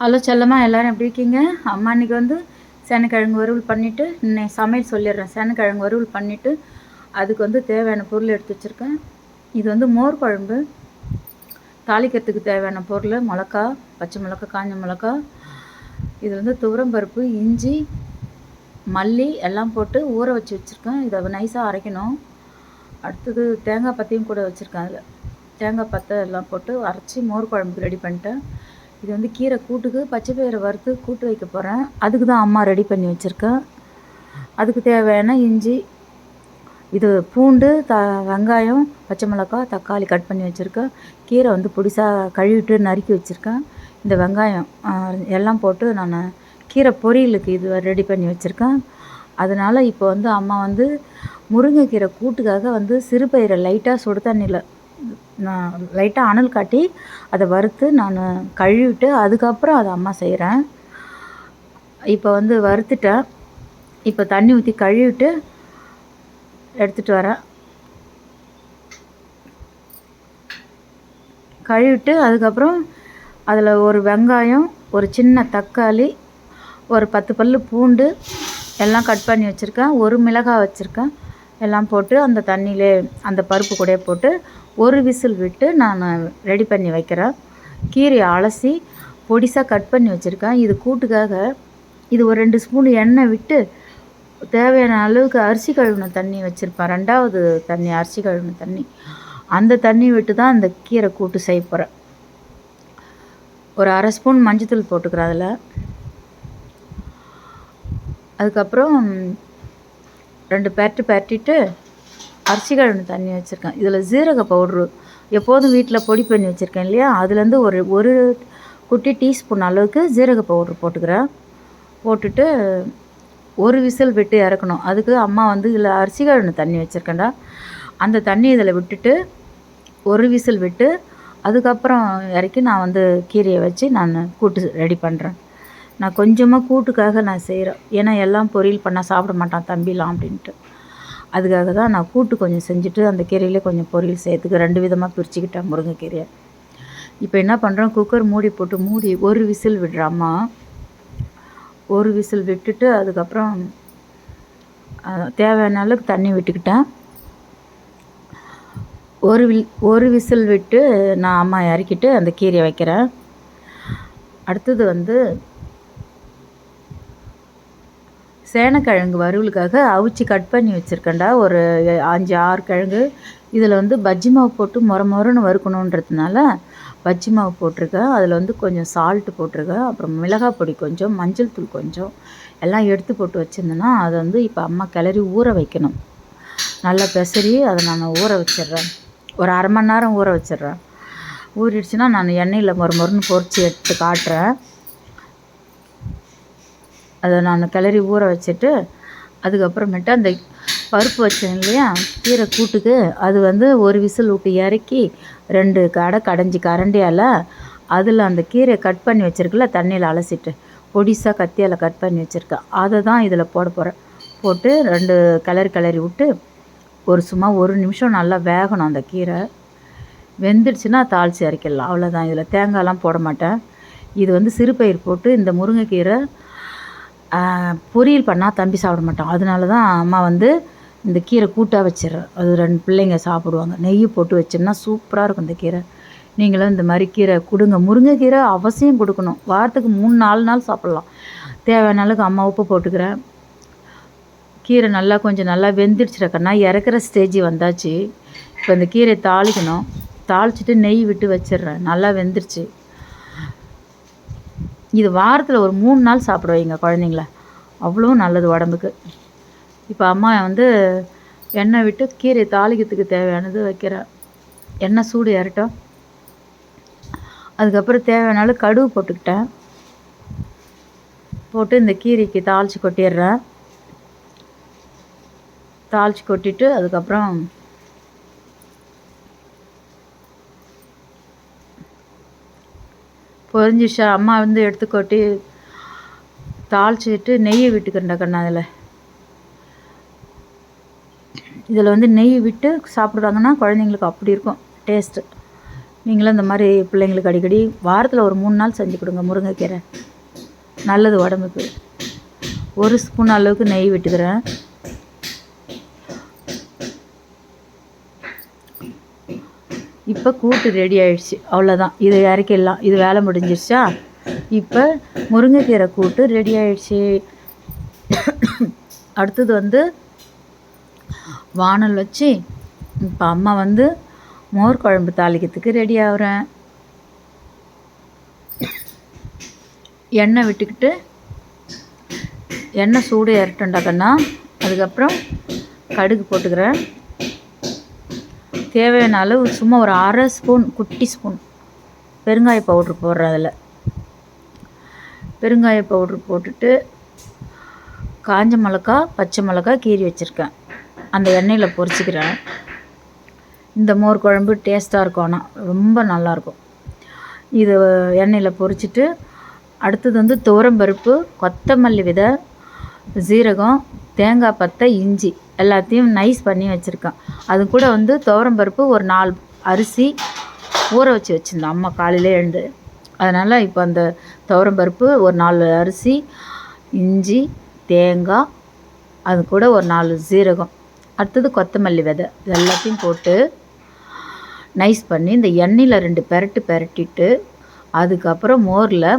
Hello செல்லம்மா எல்லோரும் எப்படி இருக்கீங்க? அம்மா இன்றைக்கி வந்து சேனக்கிழங்கு வறுவல் பண்ணிவிட்டு இன்னைக்கு சமையல் சொல்லிடுறேன். சேனக்கிழங்கு வறுவல் பண்ணிவிட்டு அதுக்கு வந்து தேவையான பொருள் எடுத்து வச்சுருக்கேன். இது வந்து மோர் குழம்பு. தாளிக்கிறதுக்கு தேவையான பொருள் மிளகா பச்சை மிளகா காஞ்ச மிளகா. இது வந்து துவரம்பருப்பு இஞ்சி மல்லி எல்லாம் போட்டு ஊற வச்சு வச்சுருக்கேன். இதை நைஸாக அரைக்கணும். அடுத்தது தேங்காய் பத்தையும் கூட வச்சுருக்கேன் அதில். தேங்காய் பத்தை எல்லாம் போட்டு அரைச்சி மோர் குழம்புக்கு ரெடி பண்ணிட்டேன். இது வந்து கீரை கூட்டுக்கு பச்சை பயிரை வறுத்து கூட்டு வைக்க போகிறேன் அதுக்கு தான் அம்மா ரெடி பண்ணி வச்சுருக்கேன் அதுக்கு தேவையான இஞ்சி இது பூண்டு த வெங்காயம் பச்சை மிளகாய் தக்காளி கட் பண்ணி வச்சுருக்கேன் கீரை வந்து புடிசாக கழுவிட்டு நறுக்கி வச்சுருக்கேன் இந்த வெங்காயம் எல்லாம் போட்டு நான் கீரை பொரியலுக்கு இது ரெடி பண்ணி வச்சுருக்கேன் அதனால் இப்போ வந்து அம்மா வந்து முருங்கைக்கீரை கூட்டுக்காக வந்து சிறுபயிரை லைட்டாக சுடு தண்ணியில் நான் லைட்டாக அனல் காட்டி அதை வறுத்து நான் கழுவிட்டு அதுக்கப்புறம் அதை அம்மா செய்கிறேன் இப்போ வந்து வறுத்துட்டேன். இப்போ தண்ணி ஊற்றி கழுவிட்டு எடுத்துகிட்டு வரேன். கழுவிட்டு அதுக்கப்புறம் அதில் ஒரு வெங்காயம் ஒரு சின்ன தக்காளி ஒரு பத்து பல் பூண்டு எல்லாம் கட் பண்ணி வச்சுருக்கேன். ஒரு மிளகாய் வச்சுருக்கேன். எல்லாம் போட்டு அந்த தண்ணியிலே அந்த பருப்பு கூட போட்டு ஒரு விசில் விட்டு நான் ரெடி பண்ணி வைக்கிறேன். கீரையை அலசி பொடிசாக கட் பண்ணி வச்சுருக்கேன். இது கூட்டுக்காக இது ஒரு ரெண்டு ஸ்பூன் எண்ணெய் விட்டு தேவையான அளவுக்கு அரிசி கழுவின தண்ணி வச்சுருப்பேன். ரெண்டாவது தண்ணி அரிசி கழுவின தண்ணி. அந்த தண்ணி விட்டு தான் அந்த கீரை கூட்டு செய்ய போகிறேன் ஒரு அரை ஸ்பூன் மஞ்சத்தூள் போட்டுக்கிறேன் அதில். அதுக்கப்புறம் ரெண்டு பேரட்டு பேரட்டிட்டு அரிசி கழுவின தண்ணி வச்சுருக்கேன். இதில் ஜீரக பவுட்ரு எப்போதும் வீட்டில் பொடி பண்ணி வச்சுருக்கேன் இல்லையா? அதுலேருந்து ஒரு ஒரு குட்டி டீஸ்பூன் அளவுக்கு ஜீரக பவுட்ரு போட்டுக்கிறேன். போட்டுட்டு ஒரு விசில் விட்டு இறக்கணும். அதுக்கு அம்மா வந்து இதில் அரிசி கழுவின தண்ணி வச்சுருக்கேன்டா. அந்த தண்ணி இதில் விட்டுட்டு ஒரு விசில் விட்டு அதுக்கப்புறம் இறக்கி நான் வந்து கீரையை வச்சு நான் கூட்டு ரெடி பண்ணுறேன் நான் கொஞ்சமாக கூட்டுக்காக நான் செய்கிறேன் ஏன்னா எல்லாம் பொரியல் பண்ணால் சாப்பிட மாட்டான் தம்பிலாம் அப்படின்ட்டு. அதுக்காக தான் நான் கூட்டு கொஞ்சம் செஞ்சுட்டு அந்த கீரையிலே கொஞ்சம் பொரியல் செய்யறதுக்கு ரெண்டு விதமாக பிரிச்சுக்கிட்டேன் முருங்கைக்கீரையை. இப்போ என்ன பண்ணுறோம் குக்கர் மூடி போட்டு மூடி ஒரு விசில் விடுறாம்மா. ஒரு விசில் விட்டுட்டு அதுக்கப்புறம் தேவையான அளவுக்கு தண்ணி விட்டுக்கிட்டேன். ஒரு வில் ஒரு விசில் விட்டு நான் அம்மா இறக்கிட்டு அந்த கீரையை வைக்கிறேன். அடுத்தது வந்து சேனக்கிழங்கு வறுவலுக்காக அவிச்சு கட் பண்ணி வச்சுருக்கேன்டா. ஒரு அஞ்சு ஆறு கிழங்கு. இதில் வந்து பஜ்ஜி மாவு போட்டு முற முறன்னு வறுக்கணுன்றதுனால பஜ்ஜி மாவு போட்டிருக்கேன். அதில் வந்து கொஞ்சம் சால்ட்டு போட்டிருக்கேன். அப்புறம் மிளகாய் பொடி கொஞ்சம் மஞ்சள் தூள் கொஞ்சம் எல்லாம் எடுத்து போட்டு வச்சுருந்தேன்னா அதை வந்து இப்போ அம்மா கிளறி ஊற வைக்கணும். நல்லா பெசரி அதை நான் ஊற வச்சிடுறேன். ஒரு அரை மணி நேரம் ஊற வச்சிடுறேன். ஊறிடுச்சுன்னா நான் எண்ணெயில் மொறு மொறுன்னு பொறிச்சு எடுத்து காட்டுறேன். அதை நான் கிளறி ஊற வச்சுட்டு அதுக்கப்புறமேட்டு அந்த பருப்பு வச்சேன் இல்லையா கீரை கூட்டுக்கு அது வந்து ஒரு விசில் விட்டு இறக்கி ரெண்டு கடை கடைஞ்சி கரண்டியால் அதில் அந்த கீரையை கட் பண்ணி வச்சுருக்குல தண்ணியில் அலசிட்டு பொடிசாக கத்தியால் கட் பண்ணி வச்சுருக்கேன் அதை தான் இதில் போட போகிறேன் போட்டு ரெண்டு கிளறி கிளறி விட்டு ஒரு சும்மா ஒரு நிமிஷம் நல்லா வேகணும் அந்த கீரை. வெந்துடுச்சுன்னா தாளித்து இறக்கிடலாம். அவ்வளோதான் இதில் தேங்காயெலாம் போட மாட்டேன். இது வந்து சிறுபயிர் போட்டு இந்த முருங்கைக்கீரை பொரியல் பண்ணால் தம்பி சாப்பிட மாட்டான். அதனால தான் அம்மா வந்து இந்த கீரை கூட்டாக வச்சிடுறேன். அது ரெண்டு பிள்ளைங்க சாப்பிடுவாங்க. நெய் போட்டு வச்சோம்னா சூப்பராக இருக்கும் இந்த கீரை. நீங்களும் இந்த மாதிரி கீரை கொடுங்க. முருங்கைக்கீரை அவசியம் கொடுக்கணும். வாரத்துக்கு மூணு நாலு நாள் சாப்பிட்லாம். தேவையான அளவுக்கு அம்மா உப்பு போட்டுக்கிறேன். கீரை நல்லா கொஞ்சம் நல்லா வெந்துடுச்சுருக்கண்ணா இறக்குற ஸ்டேஜ் வந்தாச்சு. இப்போ இந்த கீரை தாளிக்கணும். தாளிச்சிட்டு நெய் விட்டு வச்சிடுறேன். நல்லா வெந்துருச்சு. இது வாரத்தில் ஒரு மூணு நாள் சாப்பிட வைங்க குழந்தைங்கள. அவ்வளோ நல்லது உடம்புக்கு. இப்போ அம்மா வந்து எண்ணெய் விட்டு கீரை தாளிக்கிறதுக்கு தேவையானது வைக்கிறேன் எண்ணெய் சூடு ஏறட்டும். அதுக்கப்புறம் தேவையான கடுகு போட்டுக்கிட்டேன். போட்டு இந்த கீரைக்கு தாளித்து கொட்டிடுறேன். தாளித்து கொட்டிட்டு அதுக்கப்புறம் பொரிஞ்சிச்சா அம்மா வந்து எடுத்து கொட்டி தாளிச்சிட்டு நெய்யை விட்டுக்கிறேன்டா கண்ணா அதில் இதில் வந்து நெய் விட்டு சாப்பிடுறாங்கன்னா குழந்தைங்களுக்கு அப்படி இருக்கும் டேஸ்ட்டு நீங்களும் இந்த மாதிரி பிள்ளைங்களுக்கு அடிக்கடி வாரத்தில் ஒரு மூணு நாள் செஞ்சு கொடுங்க முருங்கைக்கீரை. நல்லது உடம்புக்கு. ஒரு ஸ்பூன் அளவுக்கு நெய் விட்டுக்கிறேன். இப்போ கூட்டு ரெடி ஆயிடுச்சு. அவ்வளோதான் இது இறக்கிடலாம். இது வேலை முடிஞ்சிருச்சா? இப்போ முருங்கைக்கீரை கூட்டு ரெடி ஆயிடுச்சு. அடுத்தது வந்து வானல் வச்சு இப்போ அம்மா வந்து மோர் குழம்பு தாளிக்கிறதுக்கு ரெடி ஆகுறேன். எண்ணெய் விட்டுக்கிட்டு எண்ணெய் சூடு இறட்டுண்டாக்கன்னா அதுக்கப்புறம் கடுகு போட்டுக்கிறேன். தேவையான அளவு சும்மா ஒரு அரை ஸ்பூன் குட்டி ஸ்பூன் பெருங்காய பவுட்ரு போடுறேன் அதில். பெருங்காய பவுட்ரு போட்டுட்டு காஞ்ச மிளகா பச்சை மிளகா கீறி வச்சுருக்கேன். அந்த எண்ணெயில் பொரிச்சிக்கிறேன். இந்த மோர் குழம்பு டேஸ்ட்டாக இருக்கும் ஆனால் ரொம்ப நல்லாயிருக்கும் இது எண்ணெயில் பொரிச்சிட்டு அடுத்தது வந்து துவரம்பருப்பு கொத்தமல்லி விதை சீரகம் தேங்காய் பத்தை இஞ்சி. எல்லாத்தையும் நைஸ் பண்ணி வச்சுருக்கேன். அது கூட வந்து துவரம்பருப்பு ஒரு நாலு அரிசி ஊற வச்சு வச்சுருந்தேன். அம்மா காலையிலே எழுந்து. அதனால் இப்போ அந்த துவரம்பருப்பு ஒரு நாலு அரிசி இஞ்சி தேங்காய் அது கூட ஒரு நாலு சீரகம். அடுத்தது கொத்தமல்லி விதை. இது எல்லாத்தையும் போட்டு நைஸ் பண்ணி இந்த எண்ணெயில் ரெண்டு பெரட்டு பெரட்டிட்டு அதுக்கப்புறம் மோரில்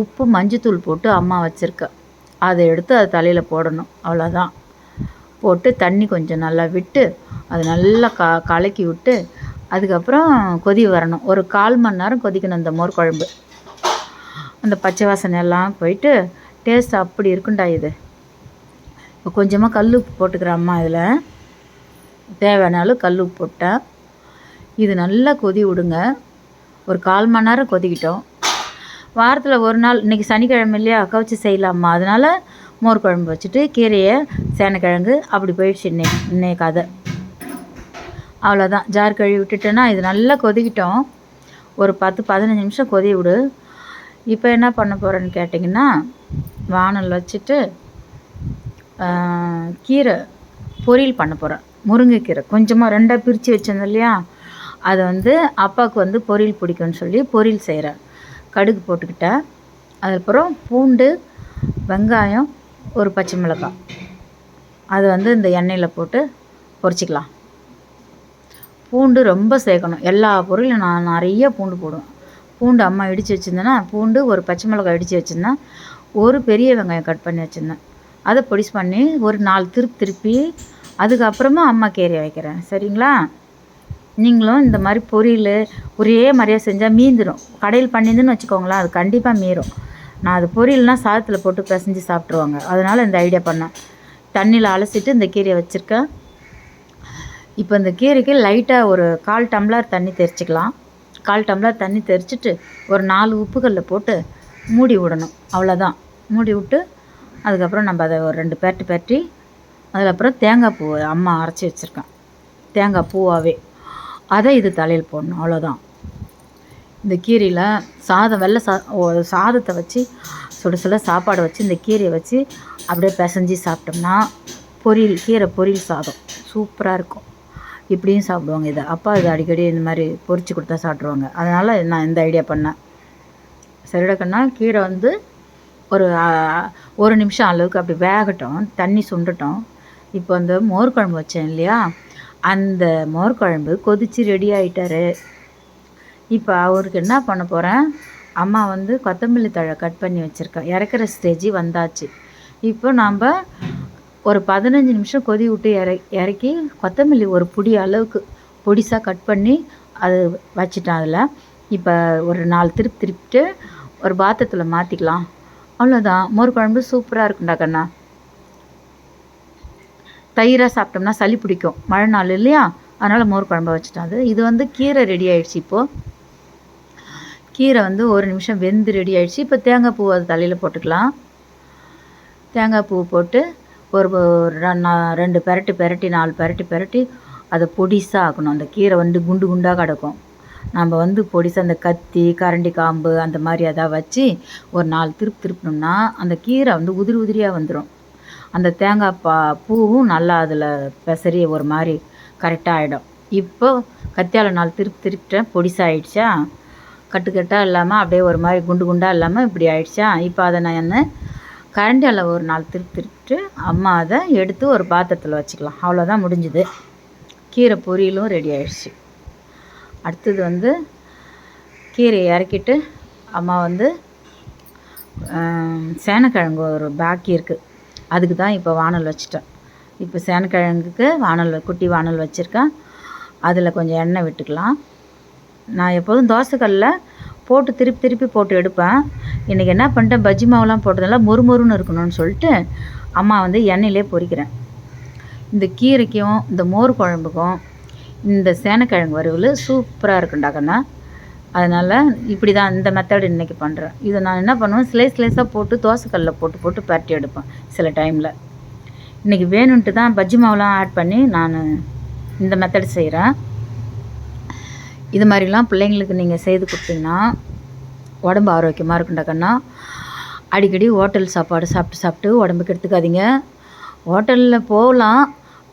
உப்பு மஞ்சத்தூள் போட்டு அம்மா வச்சுருக்கேன் அதை எடுத்து அதை தலையில் போடணும். அவ்வளோதான் போட்டு தண்ணி கொஞ்சம் நல்லா விட்டு அது நல்லா க கலக்கி விட்டு அதுக்கப்புறம் கொதி வரணும். ஒரு கால் மணி நேரம் கொதிக்கணும் இந்த மோர் குழம்பு. அந்த பச்சை வாசனை எல்லாம் போயிட்டு டேஸ்ட் அப்படி இருக்குண்டா இது. இப்போ கொஞ்சமாக கல் உப்பு போட்டுக்கிறாம்மா இதில். தேவையான கல் உப்பு போட்டேன். இது நல்லா கொதி விடுங்க. ஒரு கால் மணி நேரம் கொதிக்கிட்டோம். வாரத்தில் ஒரு நாள் இன்றைக்கி சனிக்கிழமை இல்லையா கவிச்சி செய்யலாமா அதனால் மோர் குழம்பு வச்சுட்டு கீரையை சேனக்கிழங்கு அப்படி போயிடுச்சு இன்னைக்கு இன்னைய கதை. அவ்வளோதான் ஜார் கழுவி விட்டுட்டேன்னா இது நல்லா கொதிக்கிட்டோம். ஒரு பத்து பதினஞ்சு நிமிஷம் கொதி விடு. இப்போ என்ன பண்ண போகிறேன்னு கேட்டிங்கன்னா வானல் வச்சுட்டு கீரை பொரியல் பண்ண போகிறேன் முருங்கைக்கீரை. கொஞ்சமாக ரெண்டாக பிரித்து வச்சிருந்தேன் இல்லையா? அதை வந்து அப்பாவுக்கு வந்து பொரியல் பிடிக்கும்னு சொல்லி பொரியல் செய்கிறேன் கடுகு போட்டுக்கிட்டேன். அதுக்கப்புறம் பூண்டு வெங்காயம் ஒரு பச்சை மிளகாய். அது வந்து இந்த எண்ணெயில் போட்டு பொரிச்சிக்கலாம். பூண்டு ரொம்ப சேர்க்கணும். எல்லா பொருளும் நான் நிறைய பூண்டு போடுவேன். பூண்டு அம்மா இடித்து வச்சுருந்தேன்னா பூண்டு ஒரு பச்சை மிளகாய் இடித்து வச்சுருந்தேன் ஒரு பெரிய வெங்காயம் கட் பண்ணி வச்சுருந்தேன். அதை பொடிஸ் பண்ணி ஒரு நாலு திருப்பி திருப்பி அதுக்கப்புறமா அம்மா கீரை வைக்கிறேன். சரிங்களா? நீங்களும் இந்த மாதிரி பொரியல் ஒரே மாதிரியாக செஞ்சால் மீந்துடும் கடையில் பண்ணியிருந்துன்னு வச்சுக்கோங்களேன் அது கண்டிப்பாக மீறும். நான் அது பொரியல்னால் சாதத்தில் போட்டு பிசைஞ்சு சாப்பிட்ருவாங்க அதனால் இந்த ஐடியா பண்ணேன். தண்ணியில் அலசிட்டு இந்த கீரையை வச்சுருக்கேன். இப்போ இந்த கீரைக்கு லைட்டாக ஒரு கால் டம்ளர் தண்ணி தெளிச்சிக்கலாம் கால் டம்ளர் தண்ணி தெளிச்சிட்டு ஒரு நாலு உப்புகளில் போட்டு மூடி விடணும். அவ்வளோதான் மூடி விட்டு அதுக்கப்புறம் நம்ம அதை ஒரு ரெண்டு பேட்டு பேட்டி அதுக்கப்புறம் தேங்காய் பூ அம்மா அரைச்சி வச்சுருக்கேன். தேங்காய் பூவாகவே அதை இது தலையில் போடணும். அவ்வளோதான் இந்த கீரையில் சாதம் வெள்ளை சா ஓ, சாதத்தை வச்சு சுட சுட சாப்பாடு வச்சு இந்த கீரையை வச்சு அப்படியே பிசைஞ்சு சாப்பிட்டோம்னா பொரியல் கீரை பொரியல் சாதம் சூப்பராக இருக்கும். இப்படியும் சாப்பிடுவாங்க இதை. அப்பா இது அடிக்கடி இந்த மாதிரி பொரிச்சு கொடுத்தா சாப்பிட்ருவாங்க அதனால் நான் இந்த ஐடியா பண்ணேன். சரிடக்கண்ணா கீரை வந்து ஒரு ஒரு நிமிஷம் அளவுக்கு அப்படி வேகட்டும் தண்ணி சுண்டட்டும். இப்போ அந்த மோர் குழம்பு வச்சேன் இல்லையா? அந்த மோர் குழம்பு கொதிச்சு ரெடி ஆகிட்டாரு இப்போ அவருக்கு என்ன பண்ண போகிறேன் அம்மா வந்து கொத்தமல்லி தழை கட் பண்ணி வச்சுருக்கேன் இறக்குற ஸ்டேஜ் வந்தாச்சு. இப்போ நாம் ஒரு பதினஞ்சு நிமிஷம் கொதி விட்டு இற இறக்கி கொத்தமல்லி ஒரு பொடி அளவுக்கு பொடிசாக கட் பண்ணி அது வச்சிட்டேன் அதில். இப்போ ஒரு நாலு திருப்பி திருப்பிட்டு ஒரு பாத்திரத்தில் மாற்றிக்கலாம் அவ்வளோதான் மோர் குழம்பு சூப்பராக இருக்கும்டா கண்ணா. தயிராக சாப்பிட்டோம்னா சளி பிடிக்கும். மழை நாள் இல்லையா? அதனால் மோர் குழம்பு வச்சுட்டேன் அது. இது வந்து கீரை ரெடி ஆயிடுச்சு இப்போது கீரை வந்து ஒரு நிமிஷம் வெந்து ரெடி ஆகிடுச்சு இப்போ தேங்காய் பூ அது தலையில் போட்டுக்கலாம். தேங்காய் பூ போட்டு ஒரு நா- ரெண்டு பெரட்டு பெரட்டி நாலு பெரட்டி பெரட்டி அதை பொடிசாக ஆக்கணும். அந்த கீரை வந்து குண்டு குண்டாக கிடக்கும். நம்ம வந்து பொடிசாக அந்த கத்தி கரண்டி காம்பு அந்த மாதிரி எதாவது வச்சு ஒரு நாலு திருப்பு திருப்பினோம்னா அந்த கீரை வந்து உதிரி உதிரியாக வந்துடும் அந்த தேங்காய் பா பூவும் நல்லா அதில் பெசரி ஒரு மாதிரி கரெக்டாக ஆகிடும் இப்போ கத்தியால் நாலு திருப்பி திருப்பிட்டேன். பொடிசாயிடுச்சா கட்டுக்கட்டாக இல்லாமல் அப்படியே ஒரு மாதிரி குண்டு குண்டாக இல்லாமல் இப்படி ஆயிடுச்சா? இப்போ அதை நான் என்ன அளவு ஒரு நாள் திருத்திட்டு திருப்பிட்டு அம்மா அதை எடுத்து ஒரு பாத்திரத்தில் வச்சுக்கலாம். அவ்வளோதான் முடிஞ்சுது. கீரை பொரியலும் ரெடி ஆயிடுச்சு. அடுத்தது வந்து கீரையை இறக்கிட்டு அம்மா வந்து சேனக்கிழங்கு ஒரு பாக்கி இருக்குது அதுக்கு தான் இப்போ வானல் வச்சிட்டேன். இப்போ சேனக்கிழங்குக்கு வானல் குட்டி வானல் வச்சுருக்கேன். அதில் கொஞ்சம் எண்ணெய் விட்டுக்கலாம். நான் எப்போதும் தோசைக்கல்லில் போட்டு திருப்பி திருப்பி போட்டு எடுப்பேன். இன்றைக்கி என்ன பண்ணிட்டேன்? பஜ்ஜி மாவுலாம் போட்டதெல்லாம் மொறுமொறுன்னு இருக்கணும்னு சொல்லிட்டு அம்மா வந்து எண்ணெயிலே பொரிக்கிறேன். இந்த கீரைக்கும் இந்த மோர் குழம்புக்கும் இந்த சேனக்கிழங்கு வறுவல் சூப்பராக இருக்குண்டா கண்ணா. அதனால் இப்படி தான் இந்த மெத்தட் இன்றைக்கி பண்ணுறேன் இதை நான் என்ன பண்ணுவேன்? ஸ்லைஸ் ஸ்லைஸாக போட்டு தோசைக்கல்லில் போட்டு போட்டு பரட்டி எடுப்பேன் சில டைமில் இன்றைக்கி வேணுன்ட்டு தான் பஜ்ஜி மாவுலாம் ஆட் பண்ணி நான் இந்த மெத்தட் செய்கிறேன் இது மாதிரிலாம் பிள்ளைங்களுக்கு நீங்கள் செய்து கொடுத்தீங்கன்னா உடம்பு ஆரோக்கியமாக இருக்குண்டாக்கண்ணா அடிக்கடி ஹோட்டல் சாப்பாடு சாப்பிட்டு சாப்பிட்டு உடம்புக்கு எடுத்துக்காதீங்க. ஹோட்டலில் போகலாம்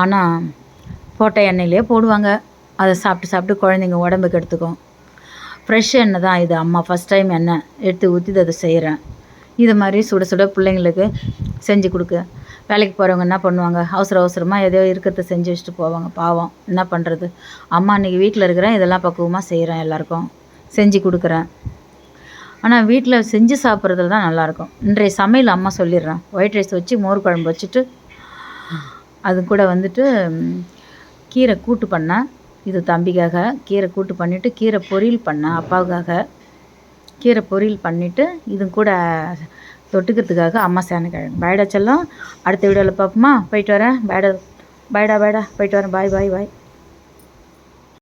ஆனால் போட்ட எண்ணெயிலே போடுவாங்க. அதை சாப்பிட்டு சாப்பிட்டு குழந்தைங்க உடம்புக்கு எடுத்துக்கும். ஃப்ரெஷ் எண்ணெய் தான் இது அம்மா ஃபஸ்ட் டைம் எண்ணெய் எடுத்து ஊற்றி அதை செய்கிறேன் இது மாதிரி சுட சுட பிள்ளைங்களுக்கு செஞ்சு கொடுக்க. வேலைக்கு போகிறவங்க என்ன பண்ணுவாங்க? அவசர அவசரமாக ஏதோ இருக்கிறத செஞ்சு வச்சுட்டு போவாங்க. பாவம். என்ன பண்ணுறது அம்மா இன்றைக்கி வீட்டில் இருக்கிறேன். இதெல்லாம் பக்குவமாக செய்கிறேன் எல்லாருக்கும். செஞ்சு கொடுக்குறேன். ஆனால் வீட்டில் செஞ்சு சாப்பிட்றதுல தான் நல்லாயிருக்கும் இன்றைய சமையல் அம்மா சொல்லிடுறேன். ஒயிட் ரைஸ் வச்சு மோர் குழம்பு வச்சுட்டு அது கூட வந்துட்டு கீரை கூட்டு பண்ணேன் இது தம்பிக்காக கீரை கூட்டு பண்ணிவிட்டு கீரை பொரியல் பண்ணேன் அப்பாவுக்காக கீரை பொரியல் பண்ணிவிட்டு இது கூட தொட்டுக்கிறதுக்காக அம்மா சேனக்கிழங்கு பாய்டா செல்லம் அடுத்த வீடியோவில் பார்ப்போமா? போயிட்டு வரேன். பாய்டா பாய்டா பாய்டா. போயிட்டு வரேன். பாய் பாய் பாய்.